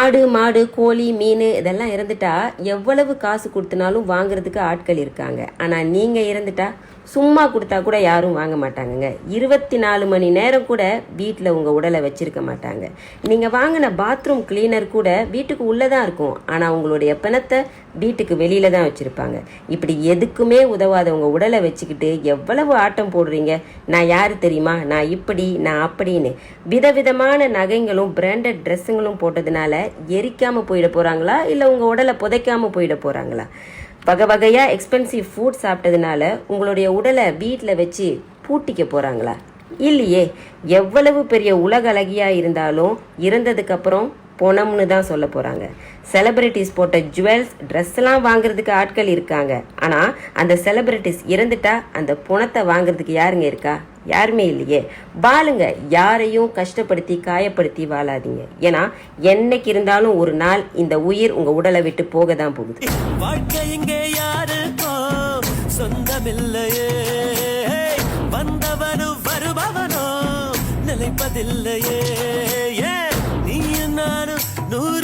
ஆடு மாடு கோழி மீன் இதெல்லாம் இறந்துட்டா எவ்வளவு காசு கொடுத்தனாலும் வாங்குறதுக்கு ஆட்கள் இருக்காங்க. ஆனால் நீங்கள் இறந்துட்டா சும்மா கொடுத்தா கூட யாரும் வாங்க மாட்டாங்கங்க. இருபத்தி நாலு மணி நேரம் கூட வீட்டில் உங்கள் உடலை வச்சிருக்க மாட்டாங்க. நீங்கள் வாங்கின பாத்ரூம் கிளீனர் கூட வீட்டுக்கு உள்ளே தான் இருக்கும். ஆனால் உங்களுடைய பிணத்தை வீட்டுக்கு வெளியில தான் வச்சுருப்பாங்க. இப்படி எதுக்குமே உதவாத உங்கள் உடலை வச்சுக்கிட்டு எவ்வளவு ஆட்டம் போடுறீங்க? நான் யார் தெரியுமா? நான் இப்படி நான் அப்படின்னு. விதவிதமான நகைங்களும் பிராண்டட் ட்ரெஸ்ஸுங்களும் போட்டதுனால எரிக்காமல் போயிட போகிறாங்களா இல்லை உங்கள் உடலை புதைக்காமல் போயிட போகிறாங்களா வகை வகையாக எக்ஸ்பென்சிவ் ஃபுட் சாப்பிட்டதுனால உங்களுடைய உடலை வீட்டில் வச்சு பூட்டிக்க போகிறாங்களா இல்லையே எவ்வளவு பெரிய உலக அழகியாக இருந்தாலும் இறந்ததுக்கு அப்புறம் பொணம்னு தான் சொல்ல போகிறாங்க செலிபிரிட்டிஸ் போட்ட ஜுவல்ஸ் ட்ரெஸ்லாம் வாங்குறதுக்கு ஆட்கள் இருக்காங்க. ஆனால் அந்த செலிபிரிட்டிஸ் இறந்துட்டா அந்த புணத்தை வாங்குறதுக்கு யாருங்க இருக்கா? யாருமே இல்லையே. வாழுங்க யாரையும் கஷ்டப்படுத்தி காயப்படுத்தி வாழாதீங்க. ஏன்னா என்னைக்கு இருந்தாலும் ஒரு நாள் இந்த உயிர் உங்க உடலை விட்டு போக தான் போகுது வருபவனோ நினைப்பதில்லையே நீ நானும் நூறு